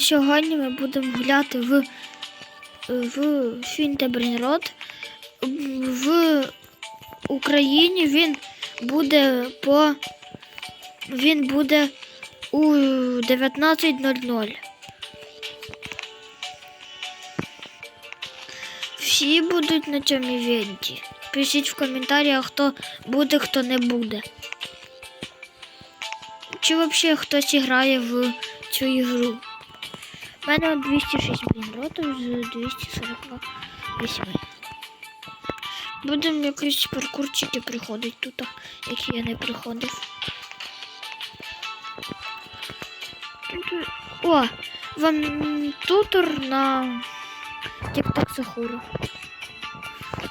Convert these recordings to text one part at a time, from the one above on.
сьогодні ми будемо гуляти в, в Фінтебрінрод. В Україні він буде по він буде у 19.00. Всі будуть на цьому івенті. Пишіть в коментарях, хто буде, хто не буде. Чи взагалі хтось грає в цю ігру? У мене 206 блін, ротів з 248. Будемо якісь паркурчики приходити тут, які я не приходив. О, вам тутор на тік-так Сахуру.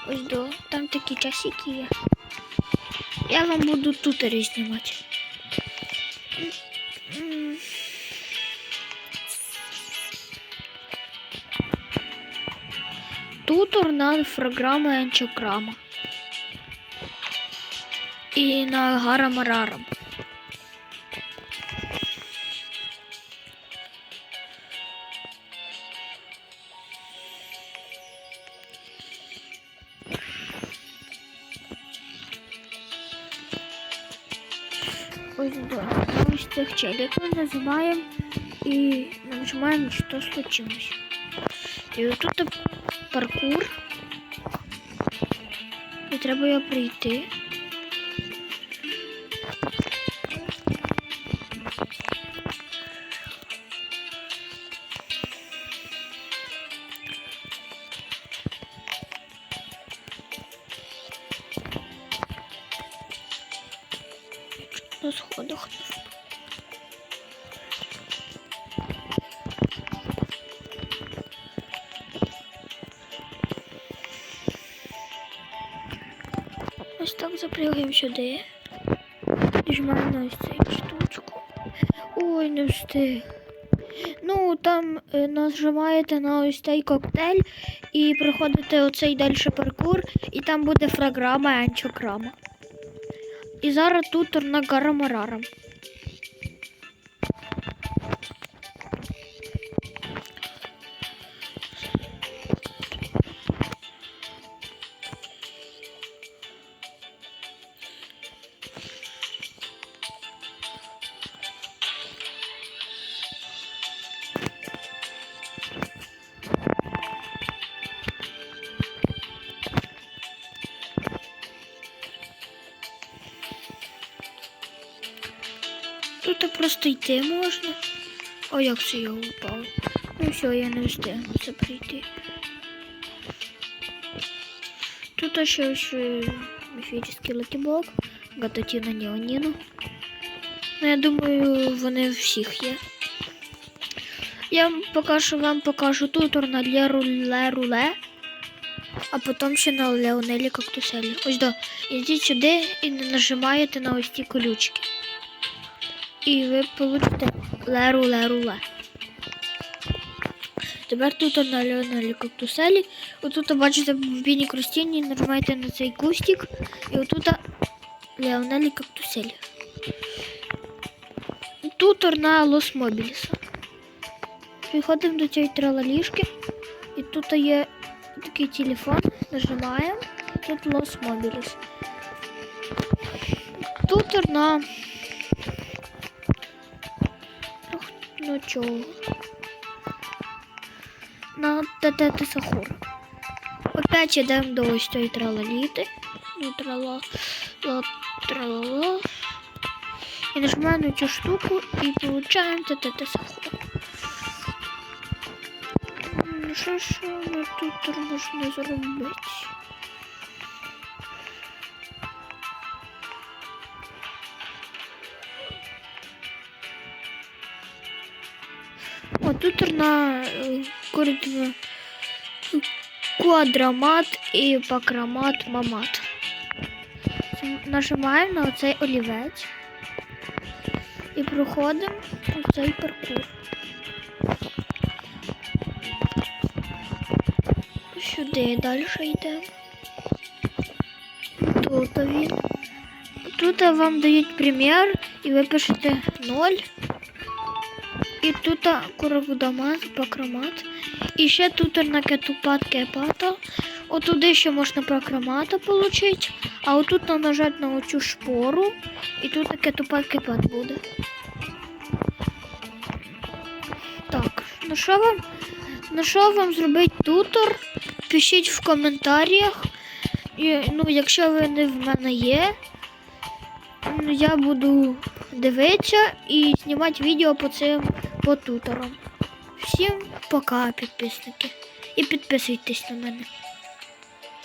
Ось до, там такі часики є. Я вам буду тутори знімати. Тутор на програми Енчокрама. І на Гара Марарам. Ось да. Ось цих челік ми називаємо і нажимаємо, що случилось. І отут паркур. І треба його прийти. На сходах. Ось так запрягаємо сюди. Нажимаємо на ось цю штучку. Ой, не встиг. Ну, там е, нажимаєте на ось цей коктейль і проходите оцей далі паркур, і там буде фраграма і анчокрама. І зараз тут на гарамарарам. Тут просто йти можна. О, як це я упав. Ну все, я не встигну це прийти. Тут ще ось е, міфічний лакіблок, гататіна Неоніну. Ну, я думаю, вони всіх є. Я покажу, вам покажу тутор на Леруле Руле, а потім ще на Леонелі Кактуселі. Ось до. Ідіть сюди і не нажимаєте на ось ці колючки. І ви получите леру леру ле. Тепер тут на Леонелі Кактуселі. Отут бачите в бійній крустіні, нажимаєте на цей кустик. І отут Леонелі Кактуселі. Тут на Лос Мобіліса. Підходимо до цієї тралалішки. І тут є такий телефон. Нажимаємо. Тут Лос Мобіліс. Тут на Ну чого? На ТТ Сахур. Опять йдемо до ось цієї тралаліти. Ну, ла, тралала. І на цю штуку і получаємо ТТ Сахур. М, Що ж ми тут можна зробити? О, тут на е, квадромат і пакромат мамат. Нажимаємо на оцей олівець і проходимо цей паркур. Сюди далі йдемо. Тут він. Тут вам дають примір і ви пишете 0. І тут короводомаз, бакромат. І ще тут на кетупат кепата. Отуди ще можна прокромата отримати. А отут нажати на оцю шпору. І тут на кетупат кепат буде. Так, ну що вам? Ну що вам зробить тутор? Пишіть в коментарях. І, ну, якщо ви не в мене є, я буду дивитися і знімати відео по цим по туторам. Всім пока, підписники. І підписуйтесь на мене.